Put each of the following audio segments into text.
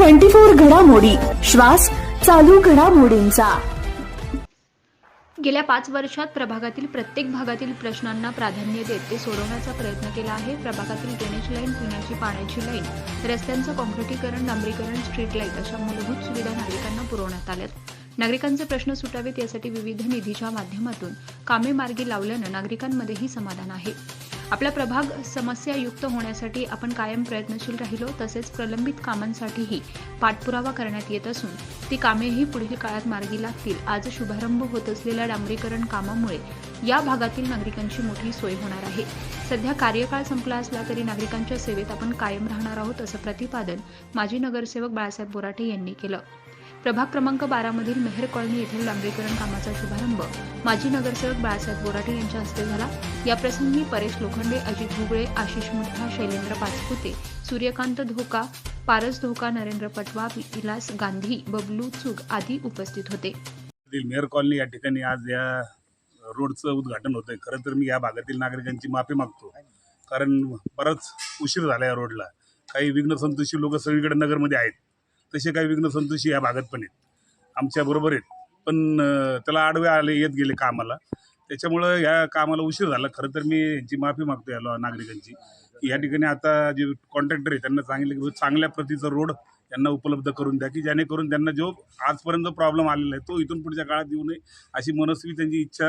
Twenty four घडामोडी. श्वास चालू घडामोडींचा. गेल्या पाच वर्षात प्रभागातील प्रत्येक भागातील प्रश्नांना प्राधान्य देत ते सोडवण्याचा प्रयत्न केला आहे. प्रभागातील ड्रेनेज लाईन पिण्याची पाण्याची लाईन रस्त्यांचं कॉन्क्रिटीकरण डांबरीकरण स्ट्रीट लाइट अशा मूलभूत सुविधा नागरिकांना पुरवण्यात आल्यात. नागरिकांचे प्रश्न सुटावेत यासाठी विविध निधीच्या माध्यमातून कामे मार्गी लावल्यानं नागरिकांमध्येही समाधान आहे. आपला प्रभाग समस्यायुक्त होण्यासाठी आपण कायम प्रयत्नशील राहिलो तसेच प्रलंबित कामांसाठीही पाठपुरावा करण्यात येत असून ती कामेही पुढील काळात मार्गी लागतील. आज शुभारंभ होत असलेल्या डांबरीकरण कामामुळे या भागातील नागरिकांची मोठी सोय होणार आहे. सध्या कार्यकाळ संपला असला तरी नागरिकांच्या सेवेत आपण कायम राहणार आहोत असं प्रतिपादन माजी नगरसेवक बाळासाहेब बोराटे यांनी केलं. प्रभाग क्रमांक बारामधील मेहर कॉलनी येथील डांबरीकरण कामाचा शुभारंभ माजी नगरसेवक बाळासाहेब बोराटे यांच्या हस्ते झाला. याप्रसंगी परेश लोखंडे अजित भुगळे आशिष मुठा शैलेंद्र पाचपुते सूर्यकांत धोका पारस धोका नरेंद्र पटवा विलास गांधी बबलू चुग आदी उपस्थित होते. मेहर कॉलनी या ठिकाणी आज या रोडचं उद्घाटन होतंय. खरं तर मी या भागातील नागरिकांची माफी मागतो. कारण बराच उशीर झाला या रोडला. काही विघ्न संतोषी लोक सगळीकडे नगरमध्ये आहेत. तसे काही विघ्न संतोषी या भागात पण आहेत. आमच्या बरोबर आहेत. पण त्याला आडवे आले येत गेले कामाला. त्याच्यामुळं ह्या कामाला उशीर झाला. खरं तर मी यांची माफी मागतो या नागरिकांची. की या ठिकाणी आता जे कॉन्ट्रॅक्टर आहे त्यांना सांगितलं की चांगल्या प्रतीचा रोड त्यांना उपलब्ध करून द्या की जेणेकरून त्यांना जो आजपर्यंत प्रॉब्लेम आलेला आहे तो इथून पुढच्या काळात येऊ नये अशी मनस्वी त्यांची इच्छा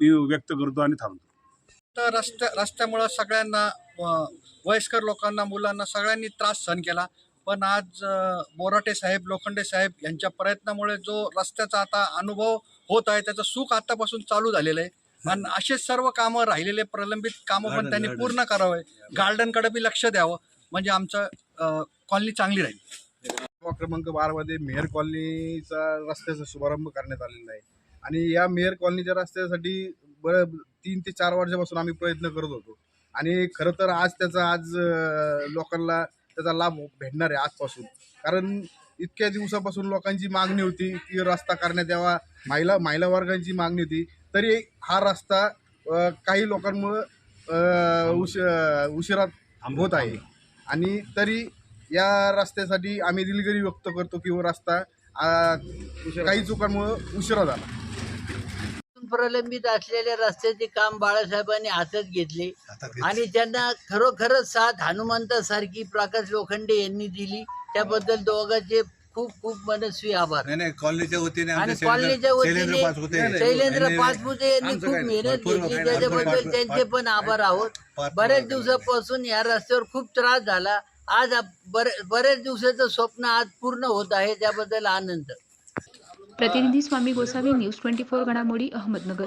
मी व्यक्त करतो आणि थांबतो. तर रस्त्या रस्त्यामुळं सगळ्यांना वयस्कर लोकांना मुलांना सगळ्यांनी त्रास सहन केला. पण आज बोराटे साहेब लोखंडे साहेब यांच्या प्रयत्नामुळे जो रस्त्याचा आता अनुभव होत आहे त्याचं सुख आतापासून चालू झालेलं आहे. आणि असेच सर्व कामं राहिलेले प्रलंबित कामं पण त्यांनी पूर्ण करावे. गार्डनकडे बी लक्ष द्यावं. म्हणजे आमचं कॉलनी चांगली राहील. क्रमांक बारामध्ये मेहर कॉलनीचा रस्त्याचा शुभारंभ करण्यात आलेला आहे. आणि या मेहर कॉलनीच्या रस्त्यासाठी बरं तीन ते चार वर्षापासून आम्ही प्रयत्न करत होतो. आणि खरं तर आज त्याचा आज लोकांना त्याचा लाभ भेटणार आहे आजपासून. कारण इतक्या दिवसापासून लोकांची मागणी होती की रस्ता करण्यात यावा महिला महिला वर्गांची मागणी होती. तरी हा रस्ता काही लोकांमुळं उश उशिरात थांबवत आहे. आणि तरी या रस्त्यासाठी आम्ही दिलगिरी व्यक्त करतो की हो रस्ता काही चुकांमुळं उशिरा झाला. प्रलंबित असलेल्या रस्त्याचे काम बाळासाहेबांनी हातात घेतले. आणि त्यांना खरोखरच साथ हनुमंतासारखी प्रकाश लोखंडे यांनी दिली त्याबद्दल दोघांचे खूप खूप मनस्वी आभार. नाही कॉलनीच्या वतीने आणि कॉलनीच्या शैलेंद्र वतीने पाचपुते शैलेंद्र यांनी- पाचपुते यांनी खूप. मेहनत घेतली त्याच्याबद्दल त्यांचे पण आभार आहोत. बऱ्याच दिवसापासून या रस्त्यावर खूप त्रास झाला. आज बऱ्याच दिवसाचं स्वप्न आज पूर्ण होत आहे त्याबद्दल आनंद. प्रतिनिधी Swami Gosavi news twenty four घडामोडी अहमदनगर.